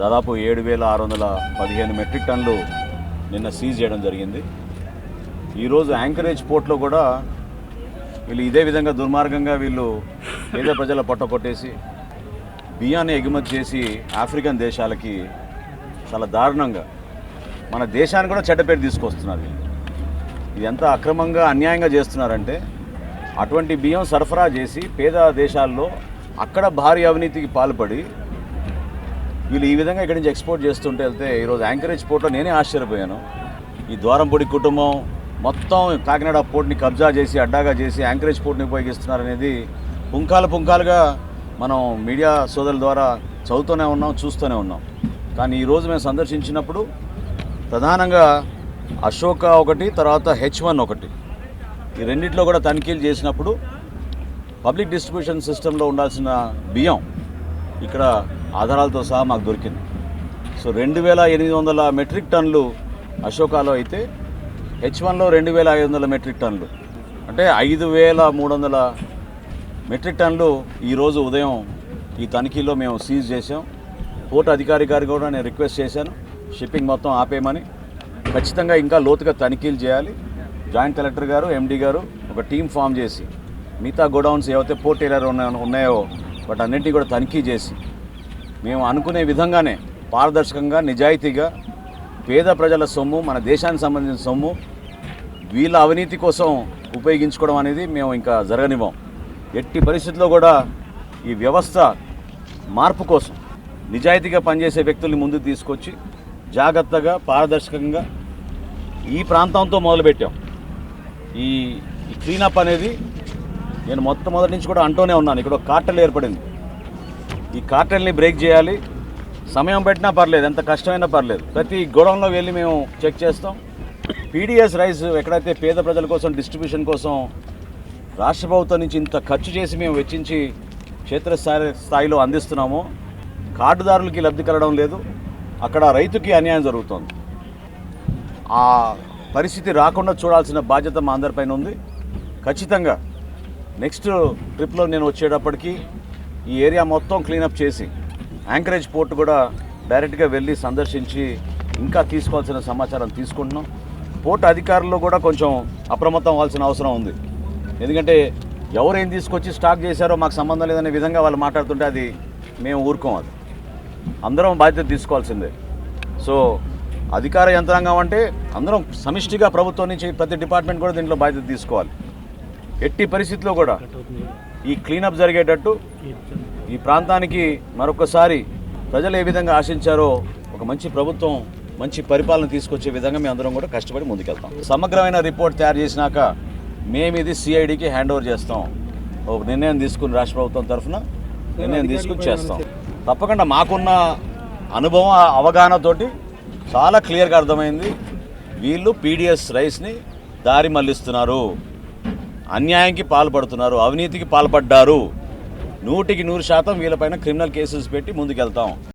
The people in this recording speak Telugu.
దాదాపు ఏడు వేల ఆరు వందల పదిహేను మెట్రిక్ టన్నులు నిన్న సీజ్ చేయడం జరిగింది. ఈరోజు యాంకరేజ్ పోర్ట్లో కూడా వీళ్ళు ఇదే విధంగా దుర్మార్గంగా వీళ్ళు పేద ప్రజల పొట్ట కొట్టేసి బియ్యాన్ని ఎగుమతి చేసి ఆఫ్రికన్ దేశాలకి చాలా దారుణంగా మన దేశాన్ని కూడా చెడ్డపేట తీసుకొస్తున్నారు వీళ్ళు. ఇది ఎంత అక్రమంగా అన్యాయంగా చేస్తున్నారంటే అటువంటి బియ్యం సరఫరా చేసి పేద దేశాల్లో అక్కడ భారీ అవినీతికి పాల్పడి వీళ్ళు ఈ విధంగా ఇక్కడి నుంచి ఎక్స్పోర్ట్ చేస్తుంటే వెళ్తే ఈరోజు యాంకరేజ్ పోర్ట్లో నేనే ఆశ్చర్యపోయాను. ఈ ద్వారంపొడి కుటుంబం మొత్తం కాకినాడ పోర్ట్ని కబ్జా చేసి అడ్డాగా చేసి యాంకరేజ్ పోర్ట్ని ఉపయోగిస్తున్నారనేది పుంకాలు పుంకాలుగా మనం మీడియా సోదరుల ద్వారా చదువుతూనే ఉన్నాం చూస్తూనే ఉన్నాం. కానీ ఈరోజు మేము సందర్శించినప్పుడు ప్రధానంగా అశోక ఒకటి తర్వాత హెచ్ వన్ ఒకటి. ఈ రెండిట్లో కూడా తనిఖీలు చేసినప్పుడు పబ్లిక్ డిస్ట్రిబ్యూషన్ సిస్టంలో ఉండాల్సిన బియ్యం ఇక్కడ ఆధారాలతో సహా మాకు దొరికింది. సో రెండు వేల ఎనిమిది వందల మెట్రిక్ టన్నులు అశోకాలో అయితే హెచ్ వన్లో రెండు వేల ఐదు వందల మెట్రిక్ టన్నులు. అంటే ఐదు వేల మూడు వందల మెట్రిక్ టన్నులు ఈరోజు ఉదయం ఈ తనిఖీలో మేము సీజ్ చేసాం పోర్ట్ అధికారి గారికి కూడా నేను రిక్వెస్ట్ చేశాను. షిప్పింగ్ మొత్తం ఆపేయమని. ఖచ్చితంగా ఇంకా లోతుగా తనిఖీలు చేయాలి. జాయింట్ కలెక్టర్ గారు ఎండీ గారు ఒక టీం ఫామ్ చేసి మిగతా గోడౌన్స్ ఏవైతే పోర్ట్ ఏరియాలో ఉన్న- ఉన్నాయో వాటి అన్నింటినీ కూడా తనిఖీ చేసి మేము అనుకునే విధంగానే పారదర్శకంగా నిజాయితీగా పేద ప్రజల సొమ్ము మన దేశానికి సంబంధించిన సొమ్ము వీళ్ళ అవినీతి కోసం ఉపయోగించుకోవడం అనేది మేము ఇంకా జరగనివ్వం. ఎట్టి పరిస్థితుల్లో కూడా ఈ వ్యవస్థ మార్పు కోసం నిజాయితీగా పనిచేసే వ్యక్తుల్ని ముందుకు తీసుకొచ్చి జాగ్రత్తగా పారదర్శకంగా ఈ ప్రాంతంతో మొదలుపెట్టాం. ఈ క్లీనప్ అనేది నేను మొత్తం నుంచి కూడా అంటూనే ఉన్నాను. ఇక్కడ ఒక కార్టెల్ ఏర్పడింది. ఈ కార్టెల్ని బ్రేక్ చేయాలి. సమయం పెట్టినా పర్లేదు ఎంత కష్టమైనా పర్లేదు. ప్రతి గోడౌన్లో వెళ్ళి మేము చెక్ చేస్తాం. పీడిఎస్ రైస్ ఎక్కడైతే పేద ప్రజల కోసం డిస్ట్రిబ్యూషన్ కోసం రాష్ట్ర ప్రభుత్వం నుంచి ఇంత ఖర్చు చేసి మేము వెచ్చించి క్షేత్రస్థాయి స్థాయిలో అందిస్తున్నామో కార్డుదారులకి లబ్ధి కలగడం లేదు. అక్కడ రైతుకి అన్యాయం జరుగుతోంది. ఆ పరిస్థితి రాకుండా చూడాల్సిన బాధ్యత మా అందరిపైన ఉంది. ఖచ్చితంగా నెక్స్ట్ ట్రిప్లో నేను వచ్చేటప్పటికి ఈ ఏరియా మొత్తం క్లీనప్ చేసి యాంకరేజ్ పోర్ట్ కూడా డైరెక్ట్గా వెళ్ళి సందర్శించి ఇంకా తీసుకోవాల్సిన సమాచారం తీసుకుంటున్నాం. పోర్ట్ అధికారులు కూడా కొంచెం అప్రమత్తం అవ్వాల్సిన అవసరం ఉంది. ఎందుకంటే ఎవరు ఏం తీసుకొచ్చి స్టాక్ చేశారో మాకు సంబంధం లేదనే విధంగా వాళ్ళు మాట్లాడుతుంటే అది మేము ఊరుకోం అది. అందరం బాధ్యత తీసుకోవాల్సిందే. సో అధికార యంత్రాంగం అంటే అందరం సమిష్టిగా ప్రభుత్వం నుంచి ప్రతి డిపార్ట్మెంట్ కూడా దీంట్లో బాధ్యత తీసుకోవాలి. ఎట్టి పరిస్థితిలో కూడా ఈ క్లీనప్ జరిగేటట్టు ఈ ప్రాంతానికి మరొకసారి ప్రజలు ఏ విధంగా ఆశించారో ఒక మంచి ప్రభుత్వం మంచి పరిపాలన తీసుకొచ్చే విధంగా మేము అందరం కూడా కష్టపడి ముందుకెళ్తాం. సమగ్రమైన రిపోర్ట్ తయారు చేసినాక మేము ఇది సిఐడికి హ్యాండ్ ఓవర్ చేస్తాం. ఒక నిర్ణయం తీసుకుని రాష్ట్ర ప్రభుత్వం తరఫున నిర్ణయం తీసుకుని చేస్తాం. తప్పకుండా మాకున్న అనుభవం ఆ అవగాహనతోటి చాలా క్లియర్గా అర్థమైంది. వీళ్ళు పీడిఎస్ రైస్ని దారి మళ్ళిస్తున్నారు అన్యాయంకి పాల్పడుతున్నారు అవినీతికి పాల్పడ్డారు. నూటికి నూరు శాతం వీళ్ళపైన క్రిమినల్ కేసెస్ పెట్టి ముందుకెళ్తాం.